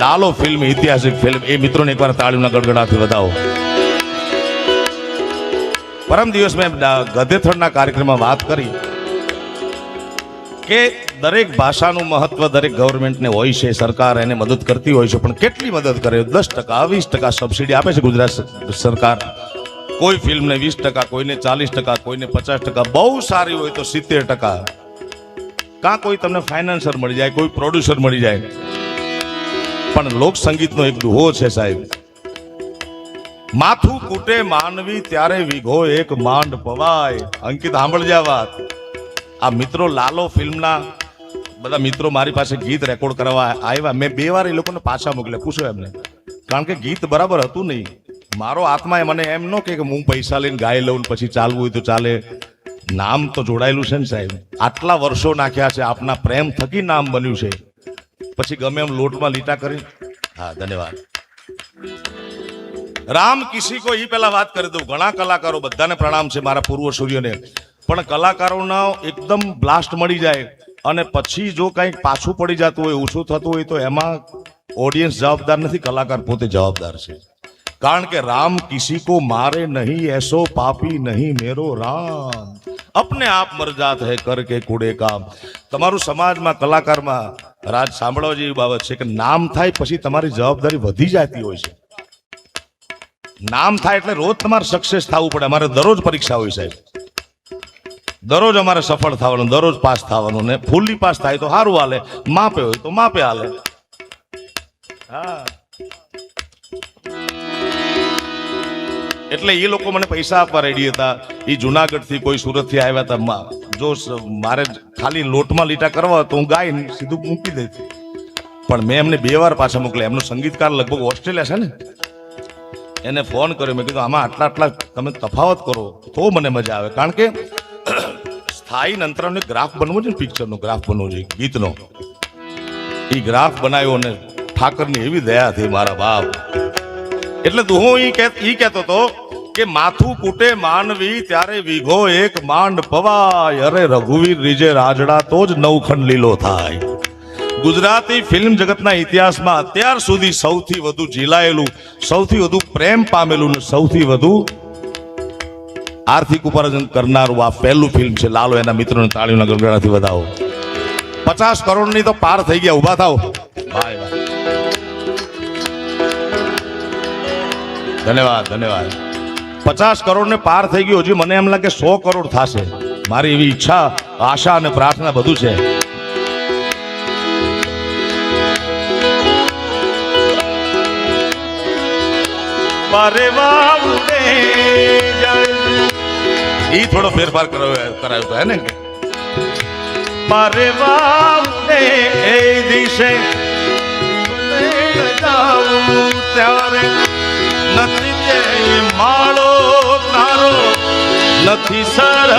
Lalo film, ઐતિહાસિક film, એ મિત્રોને એકવાર તાળીના ગડગડાથી વધાવો. પરમ દિવસ મેં ગધેથળના કાર્યક્રમમાં વાત કરી કે દરેક ભાષાનું મહત્વ દરેક ગવર્મેન્ટને હોય છે, સરકાર એને મદદ કરતી હોય છે, પણ કેટલી મદદ કરે? દસ ટકા, વીસ ટકા સબસિડી આપે છે ગુજરાત સરકાર. કોઈ ફિલ્મને વીસ ટકા, કોઈને ચાલીસ ટકા, કોઈને પચાસ ટકા, બહુ સારી હોય તો સિત્તેર ટકા. કાં કોઈ તમને ફાઇનાન્સર મળી જાય, કોઈ પ્રોડ્યુસર મળી જાય. પણ લોક સંગીતનો એક દુહો છે સાહેબ. માથું કૂટે માનવી ત્યારે વિઘો એક માંડ પવાય. અંકિત, સાંભળજે આ વાત. આ મિત્રો લાલો ફિલ્મના બધા મિત્રો મારી પાસે ગીત રેકોર્ડ કરવા આવ્યા. મેં બે વાર એ લોકોને પાછા મોકલ્યા. પૂછો એમને. કારણ કે ગીત બરાબર હતું નહીં. મારો આત્મા મને એમ ન કે હું પૈસા લઈને ગાઈ લઉં પછી ચાલવું હોય તો ચાલે. નામ તો જોડાયેલું છે ને સાહેબ. આટલા વર્ષો નાખ્યા છે. આપના પ્રેમ થકી નામ બન્યું છે. પછી ગમે એમ લોટમાં લીટા કરી હા, ધન્યવાદ. રામ કિસી કો ઈ પેલા વાત કરી દઉં. ઘણા કલાકારો બધાને પ્રણામ છે મારા પૂર્વ સૂર્યને. પણ કલાકારોના એકદમ બ્લાસ્ટ મળી જાય અને પછી જો કંઈક પાછું પડી જતું હોય, ઓછું થતું હોય, તો એમાં ઓડિયન્સ જવાબદાર નથી, કલાકાર પોતે જવાબદાર છે. કારણ કે રામ કિસી કો મારે નહીં, એસો પાપી નહીં, મેરો રામ. અપને આપ મરજાત હે કર કે કુડે કામ. તમારું સમાજમાં, કલાકારમાં રાજ, સાંભળવા જેવી બાબત છે કે નામ થાય પછી તમારી જવાબદારી વધી જતી હોય છે. નામ થાય એટલે રોજ તમારે સક્સેસ થવું પડે. અમારે દરરોજ પરીક્ષા હોય સાહેબ. દરરોજ અમારે સફળ થવાનું, દરરોજ પાસ થવાનું ને ફૂલ્લી પાસ થાય તો સારું હાલે, માપે હોય તો માપે હાલે. હા. એટલે એ લોકો મને પૈસા આપવા રેડી હતા. એ જુનાગઢથી કોઈ સુરતથી આવ્યા હતા જો મારે ખાલી લોટમાં લીટા કરવા તો હું ગાઈને સીધું મૂકી દેતી પણ મેં એમને બે વાર પાછા મોકલ્યા. એમનો સંગીતકાર લગભગ ઓસ્ટ્રેલિયા છે ને. એને ફોન કર્યો. મેં કીધું, આમાં આટલા આટલા તમે તફાવત કરો, તો મને મજા આવે. કારણ કે સ્થાયી અંતરાનો ગ્રાફ બનવો છે ને, પિક્ચરનો ગ્રાફ બનવો છે ગીતનો. એ ગ્રાફ બનાવ્યો અને ઠાકરની એવી દયા થઈ મારા બાપ એટલે તો હું ઈ ઈ કહેતો તો કે માથું કૂટે માનવી ત્યારે વિઘો એક માંડ પવાય અરે રઘુવીર રીજે રાજડા તો જ નવખંડ લીલો થાય. ગુજરાતી ફિલ્મ જગતના ઇતિહાસમાં અત્યાર સુધી સૌથી વધુ ઝીલાયેલું, સૌથી વધુ પ્રેમ પામેલું ને સૌથી વધુ આર્થિક ઉપાર્જન કરનારું આ પહેલું ફિલ્મ છે. લાલો એના મિત્રોને તાળીઓના ગરગડાથી વધાવો. પચાસ કરોડની તો પાર થઈ ગયા. ઊભા થાવ બાય ભાઈ ધન્યવાદ ધન્યવાદ. પચાસ કરોડ ને પાર થઈ ગયું હજી મને એમ લાગે સો કરોડ થશે. મારી એવી ઈચ્છા આશા અને પ્રાર્થના બધું છે. ઈ થોડો ફેરફાર કરાવ્યો કરાવ્યો તો હે ને? મારે વાવને એ દિશે ત્યારે. નથી તે માળો તારો નથી સર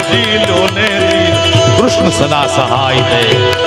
વડીલોને કૃષ્ણ સદા સહાય દે.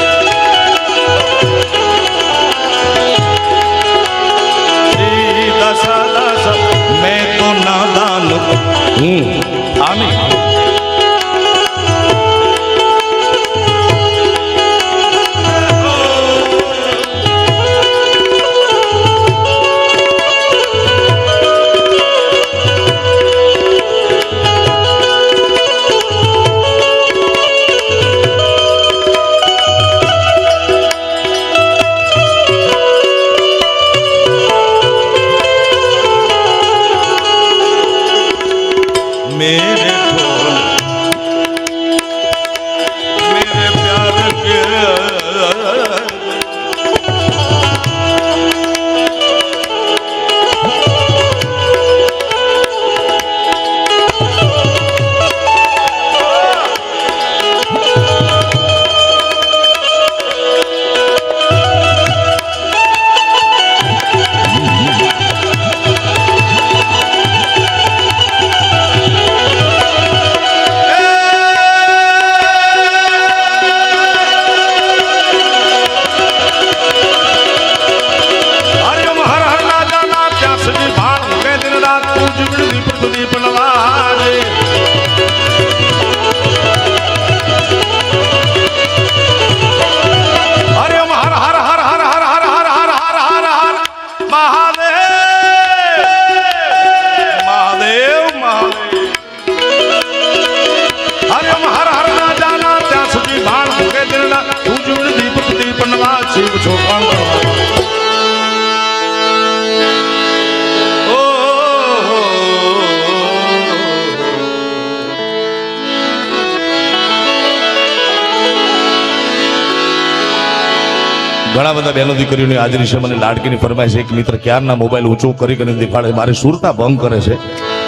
ઘણા બધા બહેનો દીકરીઓની હાજરી છે. મને લાડકીની ફરમાઈશ એક મિત્ર ક્યારના મોબાઈલ ઊંચો કરી કરીને દેખાડે? મારી સુરતા ભંગ કરે છે.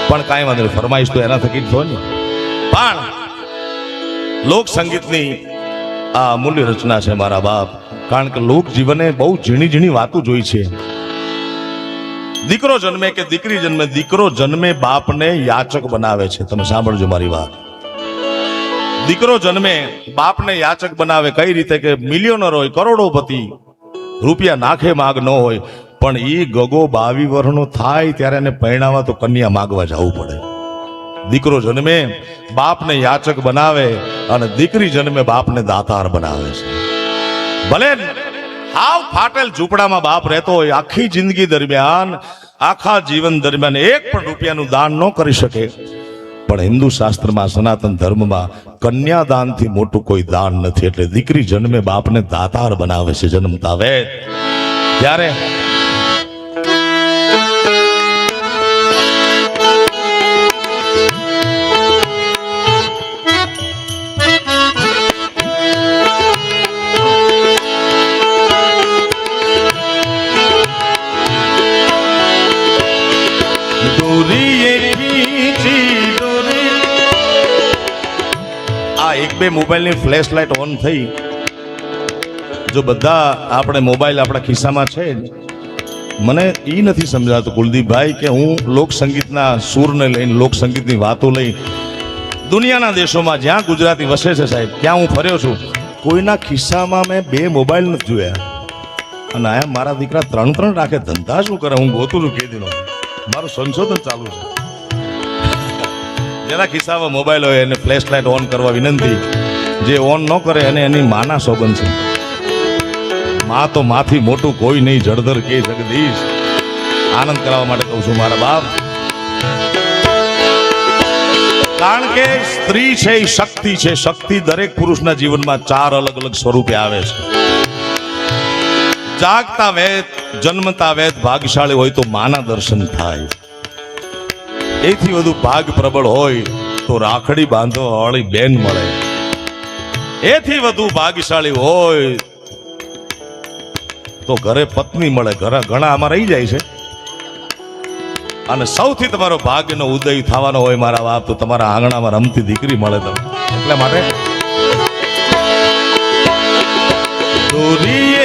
પણ કાંઈ વાંધો નહીં, ફરમાઈશ તો એના થકી જ થયો ને. પણ લોક સંગીતની આ અમૂલ્ય રચના છે મારા બાપ. કારણ કે લોક જીવને બહુ ઝીણી ઝીણી વાતો જોઈ છે. દીકરો જન્મે કે દીકરી જન્મે, દીકરો જન્મે બાપને યાચક બનાવે છે. તમે સાંભળજો મારી વાત. દીકરો જન્મે બાપને યાચક બનાવે કઈ રીતે કે મિલિયોનર હોય, કરોડોપતિ, રૂપિયા નાખે માગ ન હોય, પણ એ ગગો બાવી વર્ષનો થાય ત્યારે એને પરણાવવા તો કન્યા માગવા જવું પડે. દીકરો જન્મે, બાપને યાચક બનાવે અને દીકરી જન્મે બાપને દાતાર બનાવે છે. ભલે હાવ ફાટેલ ઝૂંપડામાં બાપ રહેતો હોય, આખી જિંદગી દરમિયાન, આખા જીવન દરમિયાન એક પણ રૂપિયાનું દાન ન કરી શકે. પણ હિન્દુ શાસ્ત્રમાં, સનાતન ધર્મમાં કન્યાદાનથી મોટું કોઈ દાન નથી. એટલે દીકરી જન્મે બાપને દાતાર બનાવે છે, જન્મતા વેદ. ત્યારે બે મોબાઈલની ફ્લેશ લાઇટ ઓન થઈ. જો બધા આપણે મોબાઈલ આપણા ખિસ્સામાં છે મને એ નથી સમજાતું કુલદીપભાઈ કે હું લોકસંગીતના સૂરને લઈને લોકસંગીતની વાતો લઈ દુનિયાના દેશોમાં જ્યાં ગુજરાતી વસે છે સાહેબ, ત્યાં હું ફર્યો છું. કોઈના ખિસ્સામાં મેં બે મોબાઈલ નથી જોયા. અને આયા મારા દીકરા ત્રણ ત્રણ રાખે ધંધા શું કરે, હું ગોતું છું કે દીનો મારું સંશોધન ચાલુ છે. જેના ખિસ્સામાં મોબાઈલ હોય એને ફ્લેશ લાઇટ ઓન કરવા વિનંતી. જે ઓન ન કરે અને એની માના સોગન છે. માં તો માથી મોટું કોઈ નહીં, જળધર કે જગદીશ. આનંદ કરાવવા માટે કહું છું મારા બાપ. કારણ કે સ્ત્રી છે એ શક્તિ છે. શક્તિ દરેક પુરુષના જીવનમાં ચાર અલગ અલગ સ્વરૂપે આવે છે. જાગતા વેદ જન્મતા વેદ ભાગશાળી હોય તો માના દર્શન થાય. એથી વધુ ભાગ પ્રબળ હોય તો રાખડી બાંધો બેન મળે. એથી વધુ ભાગશાળી હોય તો ઘરે પત્ની મળે. ઘરે ઘણા આમાં રહી જાય છે. અને સૌથી તમારો ભાગ્યનો ઉદય થવાનો હોય મારા બાપ, તો તમારા આંગણામાં રમતી દીકરી મળે તમને. એટલા માટે. દોરીએ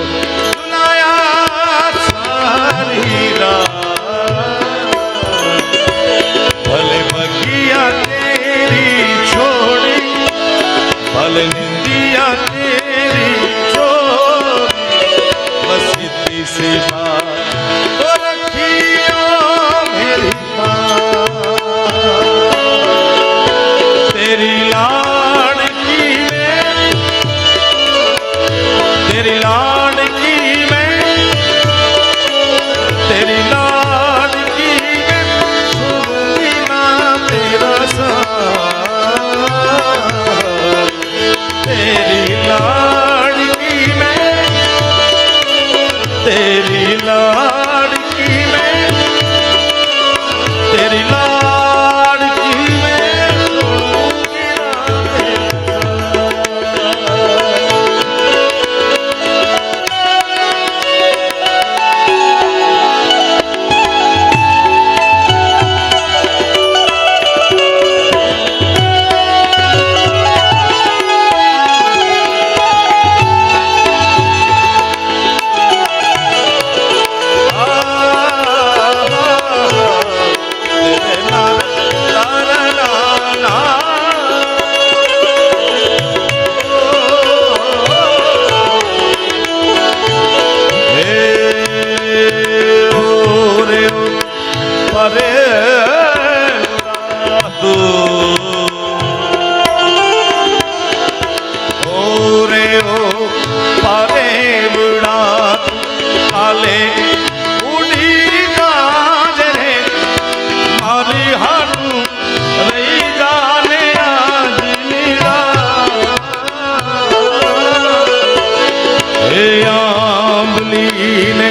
આંબલી ને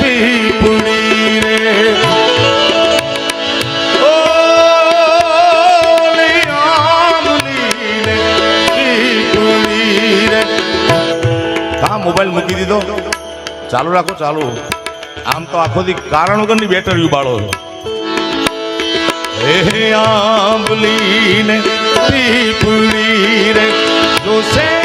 પીપળી રે. હા મોબાઈલ મૂકી દીધો. ચાલુ રાખો ચાલુ. આમ તો આખો દી કારણ વગરની બેટરી ઉબાળો છો. હે આંબલી ને પીપળી રે. જોશે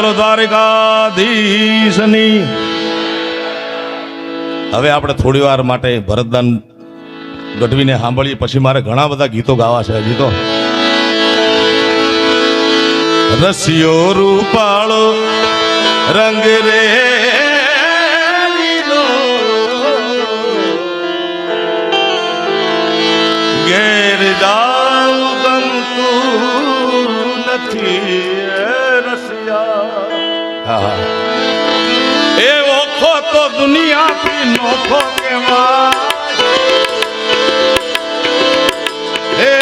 બોલો દ્વારિકાધીશની હવે આપણે થોડી વાર માટે ભરતદાન ગઢવીને સાંભળીએ, પછી મારે ઘણા બધા ગીતો ગાવા છે હજી તો. રસિયો રૂપાળો, રંગ રે તો દુનિયાથી નોખો કેવાય હે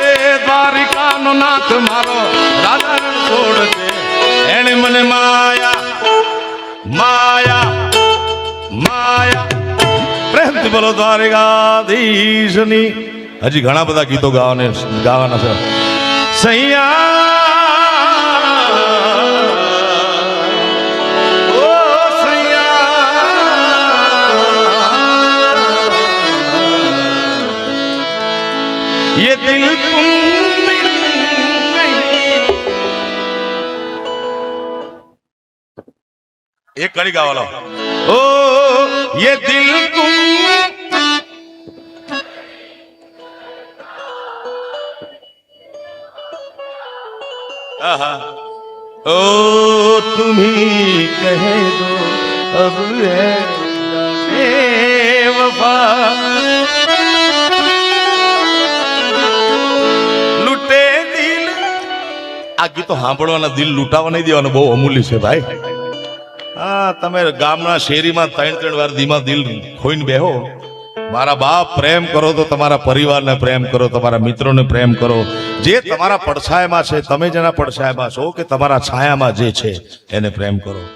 દ્વારિકાનો નાથ મારો રાધા છોડ છે એણે મને માયા માયા માયા. પ્રેમથી બોલો દ્વારિકાધીશની. હજી ઘણા બધા ગીતો ગાવાને ગાવાના છે. સૈયા ये दिल तुम एक कड़ी गावा लो ओ ये दिल तुम ओ तुम ही कह दो अब है वफा આ ગીતો સાંભળવાના દિલ લૂંટાવા નહીં દેવાનું, બહુ અમૂલ્ય છે ભાઈ. હા, તમે ગામના શેરીમાં ત્રણ ત્રણ વાર ધીમા દિલ ખોઈને બેહો. મારા બાપ પ્રેમ કરો તો તમારા પરિવારને પ્રેમ કરો, તમારા મિત્રોને પ્રેમ કરો. જે તમારા પડછાયામાં છે, તમે જેના પડછાયામાં છો કે તમારા છાયામાં જે છે, એને પ્રેમ કરો.